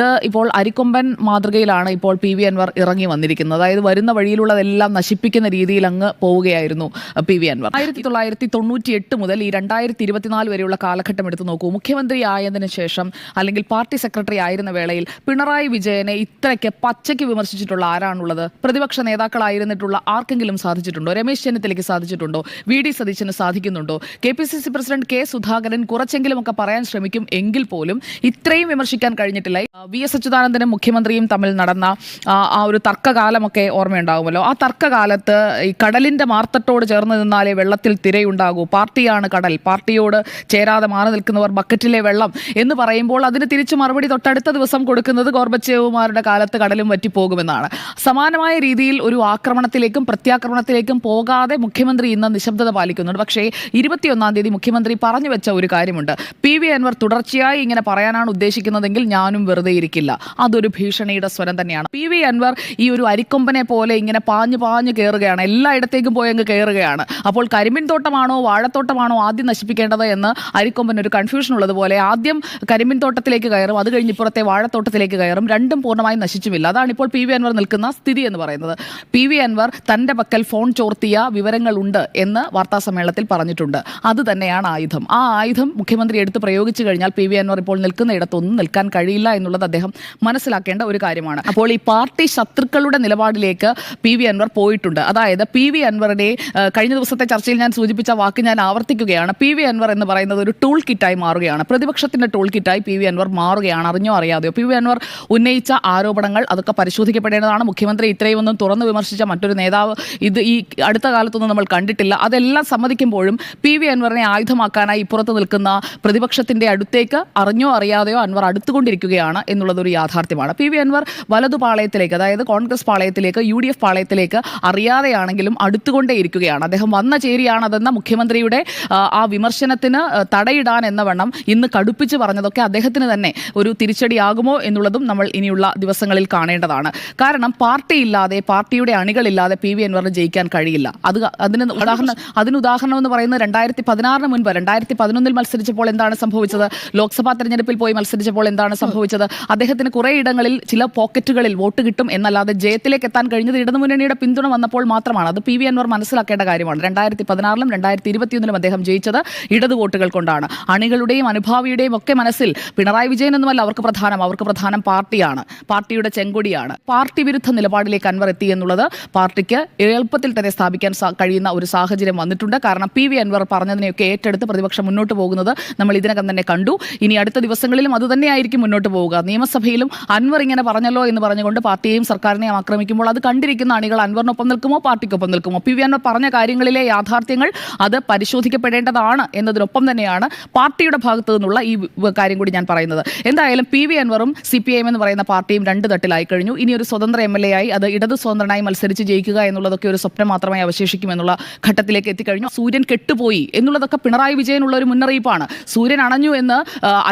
ഇത് ഇപ്പോൾ അരിക്കൊമ്പൻ മാതൃകയിലാണ് ഇപ്പോൾ പി വി അൻവർ ഇറങ്ങി വന്നിരിക്കുന്നത്. അതായത് വരുന്ന വഴിയിലുള്ളതെല്ലാം നശിപ്പിക്കുന്ന രീതിയിൽ അങ്ങ് പോവുകയായിരുന്നു പി വി അൻവർ. ആയിരത്തി തൊള്ളായിരത്തി തൊണ്ണൂറ്റി എട്ട് മുതൽ ഈ രണ്ടായിരത്തി ഇരുപത്തിനാല് വരെയുള്ള കാലഘട്ടം എടുത്തു നോക്കൂ. മുഖ്യമന്ത്രി ആയതിനു ശേഷം അല്ലെങ്കിൽ പാർട്ടി സെക്രട്ടറി ആയിരുന്ന വേളയിൽ പിണറായി വിജയനെ ഇത്രയ്ക്ക് പച്ചയ്ക്ക് വിമർശിച്ചിട്ടുള്ള ആരാണുള്ളത്? പ്രതിപക്ഷ നേതാക്കളായിരുന്നിട്ടുള്ള ആർക്കെങ്കിലും സാധിച്ചിട്ടുണ്ടോ? രമേശ് ചെന്നിത്തലയ്ക്ക് സാധിച്ചിട്ടുണ്ടോ? വി ഡി സതീശന് സാധിക്കുന്നുണ്ടോ? K P C C president K Sudhakaran കുറച്ചെങ്കിലുമൊക്കെ പറയാൻ ശ്രമിക്കും എങ്കിൽ പോലും ഇത്രയും വിമർശിക്കാൻ കഴിഞ്ഞിട്ടില്ല. വി എസ് അച്യുതാനന്ദനും മുഖ്യമന്ത്രിയും തമ്മിൽ നടന്ന ആ, ഒരു തർക്കകാലമൊക്കെ ഓർമ്മയുണ്ടാകുമല്ലോ. ആ തർക്കകാലത്ത് ഈ കടലിന്റെ മാർത്തട്ടോട് ചേർന്ന് നിന്നാലേ വെള്ളത്തിൽ തിരയുണ്ടാകൂ. പാർട്ടിയാണ് കടൽ. പാർട്ടിയോട് ചേരാതെ മാറി നിൽക്കുന്നവർ ബക്കറ്റിലെ വെള്ളം എന്ന് പറയുമ്പോൾ അതിന് തിരിച്ചു മറുപടി തൊട്ടടുത്ത ദിവസം കൊടുക്കുന്നത് ഗോർബച്ചേവുമാരുടെ കാലത്ത് കടലും വറ്റിപ്പോകുമെന്നാണ്. സമാനമായ രീതിയിൽ ഒരു ആക്രമണത്തിലേക്കും പ്രത്യാക്രമണത്തിലേക്കും പോകാതെ മുഖ്യമന്ത്രി ഇന്ന് നിശബ്ദത പാലിക്കുന്നുണ്ട്. പക്ഷേ ഇരുപത്തിയൊന്നാം തീയതി മുഖ്യമന്ത്രി പറഞ്ഞു വെച്ച ഒരു കാര്യമുണ്ട്. പി വി അൻവർ തുടർച്ചയായി ഇങ്ങനെ പറയാനാണ് ഉദ്ദേശിക്കുന്നതെങ്കിൽ ഞാനും വെറുതെ ഇരിക്കില്ല അതൊരു ഭീഷണിയുടെ സ്വരം തന്നെയാണ്. പി വി അൻവർ ഈ ഒരു അരിക്കൊമ്പനെ പോലെ ഇങ്ങനെ പാഞ്ഞു പാഞ്ഞു കയറുകയാണ് എല്ലായിടത്തേക്കും പോയി അങ്ങ് കയറുകയാണ് അപ്പോൾ കരിമ്പിൻ തോട്ടമാണോ വാഴത്തോട്ടമാണോ ആദ്യം നശിപ്പിക്കേണ്ടത് എന്ന് അരിക്കൊമ്പൻ ഒരു കൺഫ്യൂഷൻ ഉള്ളതുപോലെ ആദ്യം കരിമ്പിൻ തോട്ടത്തിലേക്ക് കയറും. അത് കഴിഞ്ഞ് ഇപ്പുറത്തെ വാഴത്തോട്ടത്തിലേക്ക് കയറും. രണ്ടും പൂർണമായി നശിച്ചുമില്ല. അതാണ് ഇപ്പോൾ പി വി അൻവർ നിൽക്കുന്ന സ്ഥിതി എന്ന് പറയുന്നത്. പി വി അൻവർ തന്റെ പക്കൽ ഫോൺ ചോർത്തിയ വിവരങ്ങളുണ്ട് എന്ന് വാർത്താ സമ്മേളനത്തിൽ പറഞ്ഞിട്ടുണ്ട്. അത് തന്നെയാണ് ആയുധം. ആ ആയുധം മുഖ്യമന്ത്രി എടുത്ത് പ്രയോഗിച്ചു കഴിഞ്ഞാൽ പി വി അൻവർ ഇപ്പോൾ നിൽക്കുന്ന ഇടത്തൊന്നും നിൽക്കാൻ കഴിയില്ല എന്നുള്ളത് അദ്ദേഹം മനസ്സിലാക്കേണ്ട ഒരു കാര്യമാണ്. അപ്പോൾ ഈ പാർട്ടി ശത്രുക്കളുടെ നിലപാടിലേക്ക് പി വി അൻവർ പോയിട്ടുണ്ട്. അതായത് പി വി അൻവറിനെ കഴിഞ്ഞ ദിവസത്തെ ചർച്ചയിൽ ഞാൻ സൂചിപ്പിച്ച വാക്ക് ഞാൻ ആവർത്തിക്കുകയാണ്. പി വി അൻവർ എന്ന് പറയുന്നത് ഒരു ടൂൾ കിറ്റായി മാറുകയാണ്. പ്രതിപക്ഷത്തിന്റെ ടൂൾ കിറ്റായി പി വി അൻവർ മാറുകയാണ്. അറിഞ്ഞോ അറിയാതെയോ? പി വി അൻവർ ഉന്നയിച്ച ആരോപണങ്ങൾ അതൊക്കെ പരിശോധിക്കപ്പെടേണ്ടതാണ്. മുഖ്യമന്ത്രി ഇത്രയും ഒന്നും തുറന്നു വിമർശിച്ച മറ്റൊരു നേതാവ് ഇത് ഈ അടുത്ത കാലത്തൊന്നും നമ്മൾ കണ്ടിട്ടില്ല. അതെല്ലാം സമ്മതിക്കുമ്പോഴും പി വി അൻവറിനെ ആയുധമാക്കാനായി ഇപ്പുറത്ത് നിൽക്കുന്ന പ്രതിപക്ഷത്തിന്റെ അടുത്തേക്ക് അറിഞ്ഞോ അറിയാതെയോ അൻവർ അടുത്തുകൊണ്ടിരിക്കുകയാണ് എന്നുള്ളതൊരു യാഥാർത്ഥ്യമാണ്. പി വി അൻവർ വലതു പാളയത്തിലേക്ക് അതായത് കോൺഗ്രസ് പാളയത്തിലേക്ക് യു ഡി എഫ് പാളയത്തിലേക്ക് അറിയാതെയാണെങ്കിലും അടുത്തുകൊണ്ടേയിരിക്കുകയാണ്. അദ്ദേഹം വന്ന ചേരിയാണതെന്ന മുഖ്യമന്ത്രിയുടെ ആ, വിമർശനത്തിന് തടയിടാൻ എന്ന വണ്ണം ഇന്ന് കടുപ്പിച്ച് പറഞ്ഞതൊക്കെ അദ്ദേഹത്തിന് തന്നെ ഒരു തിരിച്ചടിയാകുമോ എന്നുള്ളതും നമ്മൾ ഇനിയുള്ള ദിവസങ്ങളിൽ കാണേണ്ടതാണ്. കാരണം പാർട്ടി ഇല്ലാതെ പാർട്ടിയുടെ അണികളില്ലാതെ പി വി അൻവറിന് ജയിക്കാൻ കഴിയില്ല. അത് അതിന് ഉദാഹരണം അതിന് ഉദാഹരണം എന്ന് പറയുന്നത് രണ്ടായിരത്തി പതിനാറിന് മുൻപ് രണ്ടായിരത്തി പതിനൊന്നിൽ മത്സരിച്ചപ്പോൾ എന്താണ് സംഭവിച്ചത്? ലോക്സഭാ തെരഞ്ഞെടുപ്പിൽ പോയി മത്സരിച്ചപ്പോൾ എന്താണ് സംഭവിച്ചത്? അദ്ദേഹത്തിന് കുറേ ഇടങ്ങളിൽ ചില പോക്കറ്റുകളിൽ വോട്ട് കിട്ടും എന്നല്ലാതെ ജയത്തിലേക്ക് എത്താൻ കഴിഞ്ഞത് ഇടതുമുന്നണിയുടെ പിന്തുണ വന്നപ്പോൾ മാത്രമാണ്. അത് പി വി അൻവർ മനസ്സിലാക്കേണ്ട കാര്യമാണ്. രണ്ടായിരത്തി പതിനാറിലും രണ്ടായിരത്തി ഇരുപത്തിയൊന്നിലും അദ്ദേഹം ജയിച്ചത് ഇടതു വോട്ടുകൾ കൊണ്ടാണ്. അണികളുടെയും അനുഭാവിയുടെയും ഒക്കെ മനസ്സിൽ പിണറായി വിജയൻ ഒന്നുമല്ല അവർക്ക് പ്രധാനം. അവർക്ക് പ്രധാനം പാർട്ടിയാണ്. പാർട്ടിയുടെ ചെങ്കൊടിയാണ്. പാർട്ടി വിരുദ്ധ നിലപാടിലേക്ക് അൻവർ എത്തി എന്നുള്ളത് പാർട്ടിക്ക് എളുപ്പത്തിൽ തന്നെ സ്ഥാപിക്കാൻ കഴിയുന്ന ഒരു സാഹചര്യം വന്നിട്ടുണ്ട്. കാരണം പി വി അൻവർ പറഞ്ഞതിനെയൊക്കെ ഏറ്റെടുത്ത് പ്രതിപക്ഷം മുന്നോട്ട് പോകുന്നത് നമ്മൾ ഇതിനകം തന്നെ കണ്ടു. ഇനി അടുത്ത ദിവസങ്ങളിലും അത് തന്നെയായിരിക്കും മുന്നോട്ട് പോവുക. നിയമസഭയിലും അൻവർ ഇങ്ങനെ പറഞ്ഞല്ലോ എന്ന് പറഞ്ഞുകൊണ്ട് പാർട്ടിയെയും സർക്കാരിനെയും ആക്രമിക്കുമ്പോൾ അത് കണ്ടിരിക്കുന്ന അണികൾ അൻവറിനൊപ്പം നിൽക്കുമോ പാർട്ടിക്കൊപ്പം നിൽക്കുമോ? പി വി അൻവർ പറഞ്ഞ കാര്യങ്ങളിലെ യാഥാർത്ഥ്യങ്ങൾ അത് പരിശോധിക്കപ്പെടേണ്ടതാണ് എന്നതിനൊപ്പം തന്നെയാണ് പാർട്ടിയുടെ ഭാഗത്തു നിന്നുള്ള ഈ കാര്യം കൂടി ഞാൻ പറയുന്നത്. എന്തായാലും പി വി അൻവറും സി പി ഐ എം എന്ന് പറയുന്ന പാർട്ടിയും രണ്ട് തട്ടിലായി കഴിഞ്ഞു. ഇനി ഒരു സ്വതന്ത്ര എം എൽ എ ആയി അത് ഇടതു സ്വതന്ത്രനായി മത്സരിച്ച് ജയിക്കുക എന്നുള്ളതൊക്കെ ഒരു സ്വപ്നം മാത്രമായി അവശേഷിക്കുമെന്നുള്ള ഘട്ടത്തിലേക്ക് എത്തിക്കഴിഞ്ഞു. സൂര്യൻ കെട്ടുപോയി എന്നുള്ളതൊക്കെ പിണറായി വിജയനുള്ള ഒരു മുന്നറിയിപ്പാണ്. സൂര്യൻ അണഞ്ഞു എന്ന്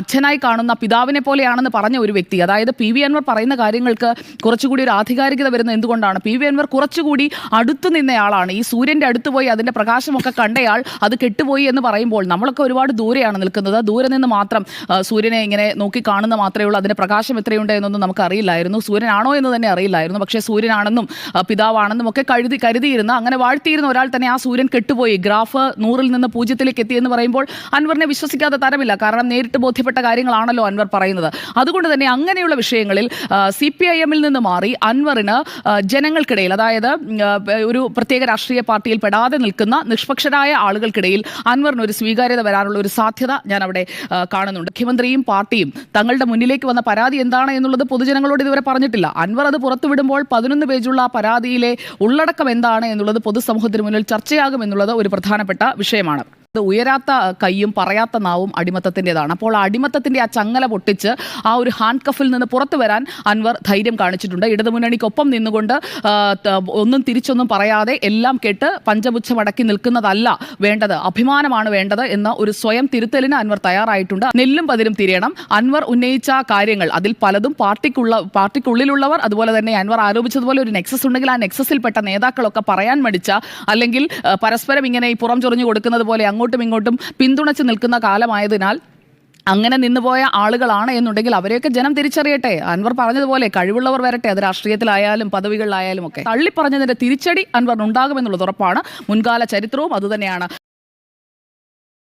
അച്ഛനായി കാണുന്ന പിതാവിനെ പോലെയാണെന്ന് പറഞ്ഞ ഒരു വ്യക്തി. അതായത് പി വി അൻവർ പറയുന്ന കാര്യങ്ങൾക്ക് കുറച്ചുകൂടി ഒരു ആധികാരികത വരുന്നത് എന്തുകൊണ്ടാണ്? പി വി അൻവർ കുറച്ചുകൂടി അടുത്തു നിന്നയാളാണ് ഈ സൂര്യന്റെ അടുത്ത് പോയി അതിന്റെ പ്രകാശമൊക്കെ കണ്ടയാൾ അത് കെട്ടുപോയി എന്ന് പറയുമ്പോൾ നമ്മളൊക്കെ ഒരുപാട് ദൂരെയാണ് നിൽക്കുന്നത്. ദൂരെ നിന്ന് മാത്രം സൂര്യനെ ഇങ്ങനെ നോക്കി കാണുന്ന മാത്രമേ ഉള്ളൂ. അതിന്റെ പ്രകാശം എത്രയുണ്ട് എന്നൊന്നും നമുക്ക് അറിയില്ലായിരുന്നു സൂര്യനാണോ എന്ന് തന്നെ അറിയില്ലായിരുന്നു. പക്ഷേ സൂര്യനാണെന്നും പിതാവാണെന്നും ഒക്കെ കഴുതി കരുതിയിരുന്ന അങ്ങനെ വാഴ്ത്തിയിരുന്ന ഒരാൾ തന്നെ ആ സൂര്യൻ കെട്ടുപോയി. ഗ്രാഫ് നൂറിൽ നിന്ന് പൂജ്യത്തിലേക്ക് എത്തിയെന്ന് പറയുമ്പോൾ അൻവറിനെ വിശ്വസിക്കാതെ തരമില്ല. കാരണം നേരിട്ട് ബോധ്യപ്പെട്ട കാര്യങ്ങളാണല്ലോ അൻവർ പറയുന്നത്. അതുകൊണ്ട് തന്നെ അങ്ങനെയുള്ള വിഷയങ്ങളിൽ സി പി ഐ എമ്മിൽ നിന്ന് മാറി അൻവറിന് ജനങ്ങൾക്കിടയിൽ അതായത് ഒരു പ്രത്യേക രാഷ്ട്രീയ പാർട്ടിയിൽ പെടാതെ നിൽക്കുന്ന നിഷ്പക്ഷരായ ആളുകൾക്കിടയിൽ അൻവറിന് ഒരു സ്വീകാര്യത വരാനുള്ള ഒരു സാധ്യത ഞാൻ അവിടെ കാണുന്നുണ്ട്. മുഖ്യമന്ത്രിയും പാർട്ടിയും തങ്ങളുടെ മുന്നിലേക്ക് വന്ന പരാതി എന്താണ് എന്നുള്ളത് പൊതുജനങ്ങളോട് ഇതുവരെ പറഞ്ഞിട്ടില്ല. അൻവർ അത് പുറത്തുവിടുമ്പോൾ പതിനൊന്ന് പേജുള്ള ആ പരാതിയിലെ ഉള്ളടക്കം എന്താണ് എന്നുള്ളത് പൊതുസമൂഹത്തിന് മുന്നിൽ ചർച്ചയാകും എന്നുള്ളത് ഒരു പ്രധാനപ്പെട്ട വിഷയമാണ്. ഇത് ഉയരാത്ത കൈയും പറയാത്ത നാവും അടിമത്തത്തിന്റെതാണ്. അപ്പോൾ ആ അടിമത്തത്തിന്റെ ആ ചങ്ങല പൊട്ടിച്ച് ആ ഒരു ഹാൻഡ് കഫിൽ നിന്ന് പുറത്തു വരാൻ അൻവർ ധൈര്യം കാണിച്ചിട്ടുണ്ട്. ഇടതുമുന്നണിക്കൊപ്പം നിന്നുകൊണ്ട് ഒന്നും തിരിച്ചൊന്നും പറയാതെ എല്ലാം കേട്ട് പഞ്ചപുച്ഛമടക്കി നിൽക്കുന്നതല്ല വേണ്ടത് അഭിമാനമാണ് വേണ്ടത് എന്ന ഒരു സ്വയം തിരുത്തലിന് അൻവർ തയ്യാറായിട്ടുണ്ട്. നെല്ലും പതിരും തിരിയണം. അൻവർ ഉന്നയിച്ച കാര്യങ്ങൾ അതിൽ പലതും പാർട്ടിക്കുള്ള പാർട്ടിക്കുള്ളിലുള്ളവർ അതുപോലെ തന്നെ അൻവർ ആരോപിച്ചതുപോലെ ഒരു നെക്സസ് ഉണ്ടെങ്കിൽ ആ നെക്സസിൽപ്പെട്ട നേതാക്കളൊക്കെ പറയാൻ മടിച്ച അല്ലെങ്കിൽ പരസ്പരം ഇങ്ങനെ ഈ പുറം ചൊറിഞ്ഞു കൊടുക്കുന്നത് പോലെ അങ്ങോട്ടും ഇങ്ങോട്ടും പിന്തുണച്ച് നിൽക്കുന്ന കാലമായതിനാൽ അങ്ങനെ നിന്നുപോയ ആളുകളാണ് എന്നുണ്ടെങ്കിൽ അവരെയൊക്കെ ജനം തിരിച്ചറിയട്ടെ. അൻവർ പറഞ്ഞതുപോലെ കഴിവുള്ളവർ വരട്ടെ. അത് രാഷ്ട്രീയത്തിലായാലും പദവികളിലായാലും ഒക്കെ. തള്ളിപ്പറഞ്ഞതിന്റെ തിരിച്ചടി അൻവറിന് ഉണ്ടാകുമെന്നുള്ളത് ഉറപ്പാണ്. മുൻകാല ചരിത്രവും അതുതന്നെയാണ്.